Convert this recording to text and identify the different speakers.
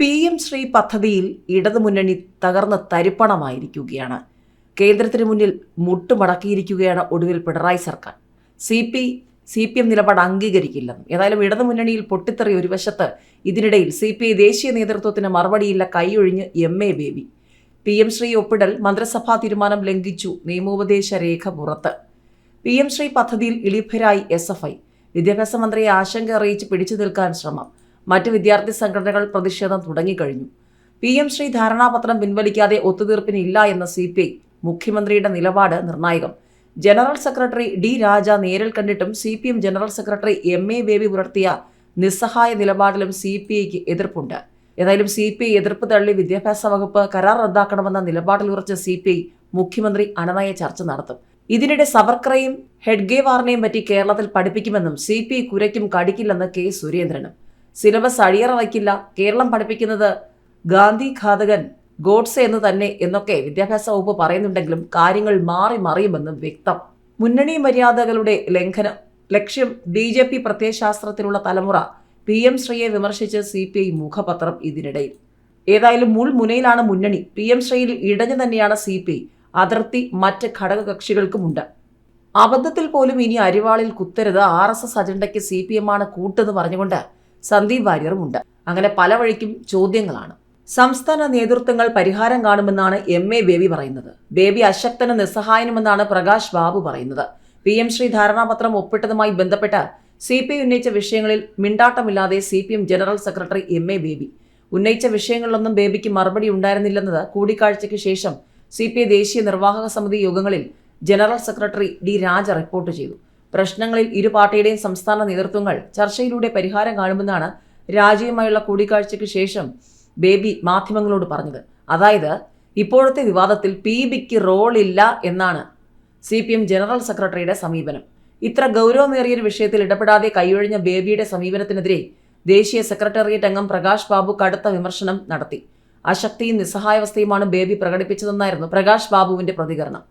Speaker 1: P M Shri പദ്ധതിയിൽ ഇടതുമുന്നണി തകർന്ന തരിപ്പണമായിരിക്കുകയാണ്. കേന്ദ്രത്തിന് മുന്നിൽ മുട്ടുമടക്കിയിരിക്കുകയാണ് ഒടുവിൽ പിണറായി സർക്കാർ. C P C P M നിലപാട് അംഗീകരിക്കില്ലെന്നും ഏതായാലും ഇടതുമുന്നണിയിൽ പൊട്ടിത്തെറി ഒരു വശത്ത് ഇതിനിടയിൽ സി പി ഐ ദേശീയ നേതൃത്വത്തിന് മറുപടിയില്ല കൈയൊഴിഞ്ഞ് M A Baby. P M Shri ഒപ്പിടൽ മന്ത്രിസഭാ തീരുമാനം ലംഘിച്ചു നിയമോപദേശ രേഖ പുറത്ത്. പി എം ശ്രീ പദ്ധതിയിൽ ഇളിഭരായി എസ് എഫ് ഐ. വിദ്യാഭ്യാസ മന്ത്രിയെ ആശങ്ക അറിയിച്ച് പിടിച്ചു നിൽക്കാൻ ശ്രമം. മറ്റ് വിദ്യാർത്ഥി സംഘടനകൾ പ്രതിഷേധം തുടങ്ങിക്കഴിഞ്ഞു. പി എം ശ്രീ ധാരണാപത്രം പിൻവലിക്കാതെ ഒത്തുതീർപ്പിനില്ല എന്ന സി പി ഐ മുഖ്യമന്ത്രിയുടെ നിലപാട് നിർണായകം. ജനറൽ സെക്രട്ടറി ഡി രാജ നേരിൽ കണ്ടിട്ടും C P M general secretary M A Baby പുലർത്തിയ നിസ്സഹായ നിലപാടിലും സി പി ഐക്ക് എതിർപ്പുണ്ട്. ഏതായാലും സി പി ഐ എതിർപ്പ് തള്ളി വിദ്യാഭ്യാസ വകുപ്പ് കരാർ റദ്ദാക്കണമെന്ന നിലപാടിൽ ഉറച്ച സി പി ഐ മുഖ്യമന്ത്രി അനനയ ചർച്ച നടത്തും. ഇതിനിടെ സവർക്കറേയും ഹെഡ്ഗേവാറിനെയും പറ്റി കേരളത്തിൽ പഠിപ്പിക്കുമെന്നും സി പി ഐ കുരയ്ക്കും കടിക്കില്ലെന്ന് കെ സുരേന്ദ്രനും. സിലബസ് അഴിയറ വയ്ക്കില്ല. കേരളം പഠിപ്പിക്കുന്നത് ഗാന്ധി ഘാതകൻ ഗോഡ്സെ എന്ന് തന്നെ എന്നൊക്കെ വിദ്യാഭ്യാസ വകുപ്പ് പറയുന്നുണ്ടെങ്കിലും കാര്യങ്ങൾ മാറി മറിയുമെന്ന് വ്യക്തം. മുന്നണി മര്യാദകളുടെ ലംഘനം. ലക്ഷ്യം ബി ജെ പി പ്രത്യയശാസ്ത്രത്തിലുള്ള തലമുറ. പി എം ശ്രീയെ വിമർശിച്ച് സി പി ഐ മുഖപത്രം ഇതിനിടയിൽ. ഏതായാലും മുൾമുനയിലാണ് മുന്നണി. പി എം ശ്രീയിൽ ഇടഞ്ഞു തന്നെയാണ് സി പി ഐ. അതിർത്തി മറ്റ് ഘടകകക്ഷികൾക്കുമുണ്ട്. അബദ്ധത്തിൽ പോലും ഇനി അരിവാളിൽ കുത്തരുത് ആർ എസ് എസ് അജണ്ടയ്ക്ക് സി പി എം ആണ് കൂട്ടെന്ന് പറഞ്ഞുകൊണ്ട് സന്ദീപ് വാര്യറുമുണ്ട്. അങ്ങനെ പല വഴിക്കും ചോദ്യങ്ങളാണ്. സംസ്ഥാന നേതൃത്വങ്ങൾ പരിഹാരം കാണുമെന്നാണ് എം എ ബേബി പറയുന്നത്. ബേബി അശക്തനും നിസ്സഹായനുമെന്നാണ് പ്രകാശ് ബാബു പറയുന്നത്. പി എം ശ്രീ ധാരണാപത്രം ഒപ്പിട്ടതുമായി ബന്ധപ്പെട്ട് സി പി ഐ ഉന്നയിച്ച വിഷയങ്ങളിൽ മിണ്ടാട്ടമില്ലാതെ C P M general secretary M A Baby. ഉന്നയിച്ച വിഷയങ്ങളിലൊന്നും ബേബിക്ക് മറുപടി ഉണ്ടായിരുന്നില്ലെന്നത് കൂടിക്കാഴ്ചയ്ക്ക് ശേഷം സി പി ഐ ദേശീയ നിർവാഹക സമിതി യോഗങ്ങളിൽ general secretary D Raja report ചെയ്തു. പ്രശ്നങ്ങളിൽ ഇരു പാർട്ടിയുടെയും സംസ്ഥാന നേതൃത്വങ്ങൾ ചർച്ചയിലൂടെ പരിഹാരം കാണുമെന്നാണ് രാജയുമായുള്ള കൂടിക്കാഴ്ചയ്ക്ക് ശേഷം ബേബി മാധ്യമങ്ങളോട് പറഞ്ഞത്. അതായത് ഇപ്പോഴത്തെ വിവാദത്തിൽ പി ബിക്ക് റോളില്ല എന്നാണ് സി പി എം ജനറൽ സെക്രട്ടറിയുടെ സമീപനം. ഇത്ര ഗൗരവമേറിയൊരു വിഷയത്തിൽ ഇടപെടാതെ കൈയൊഴിഞ്ഞ ബേബിയുടെ സമീപനത്തിനെതിരെ ദേശീയ സെക്രട്ടേറിയറ്റ് അംഗം പ്രകാശ് ബാബു കടുത്ത വിമർശനം നടത്തി. അശക്തിയും നിസ്സഹായാവസ്ഥയുമാണ് ബേബി പ്രകടിപ്പിച്ചതെന്നായിരുന്നു പ്രകാശ് ബാബുവിന്റെ പ്രതികരണം.